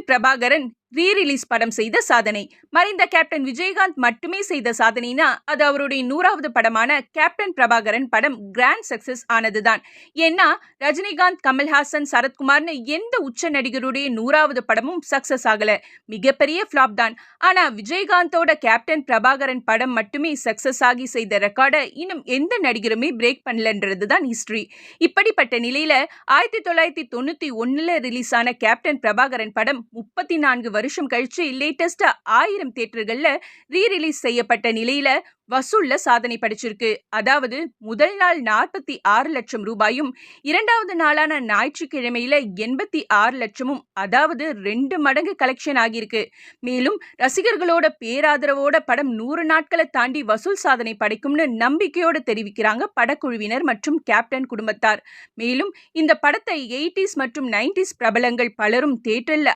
Captain Prabhakaran re release படம் செய்த சாதனை. மறைந்த கேப்டன் விஜயகாந்த் மட்டுமே செய்த சாதனைனா அது அவருடைய நூறாவது படமான கேப்டன் பிரபாகரன் படம் கிராண்ட் சக்சஸ் ஆனதுதான். ஏன்னா ரஜினிகாந்த் கமல்ஹாசன் சரத்குமார்னு எந்த உச்ச நடிகருடைய நூறாவது படமும் சக்சஸ் ஆகல. மிகப்பெரிய ஃபிளாப் தான். ஆனா விஜயகாந்தோட கேப்டன் பிரபாகரன் படம் மட்டுமே சக்சஸ் ஆகி செய்த ரெக்கார்டை இன்னும் எந்த நடிகருமே பிரேக் பண்ணலன்றது தான் ஹிஸ்டரி இப்படிப்பட்ட நிலையில ஆயிரத்தி தொள்ளாயிரத்தி தொண்ணூத்தி ஒன்னுல ரிலீஸ் ஆன கேப்டன் பிரபாகரன் படம் முப்பத்தி நான்கு வருஷம் கழிச்சு லேட்டஸ்டா ஆயிரம் தியேட்டர்கள்ல ரீ ரிலீஸ் செய்யப்பட்ட நிலையில வசூல்ல சாதனை படைச்சிருக்கு. அதாவது முதல் நாள் நாற்பத்தி ஆறு லட்சம் ரூபாயும் இரண்டாவது நாளான ஞாயிற்றுக்கிழமையில எண்பத்தி ஆறு லட்சமும் அதாவது ரெண்டு மடங்கு கலெக்ஷன் ஆகியிருக்கு. மேலும் ரசிகர்களோட பேராதரவோட படம் நூறு நாட்களை தாண்டி வசூல் சாதனை படைக்கும்னு நம்பிக்கையோடு தெரிவிக்கிறாங்க படக்குழுவினர் மற்றும் கேப்டன் குடும்பத்தார். மேலும் இந்த படத்தை எயிட்டிஸ் மற்றும் நைன்டிஸ் பிரபலங்கள் பலரும் தியேட்டரில்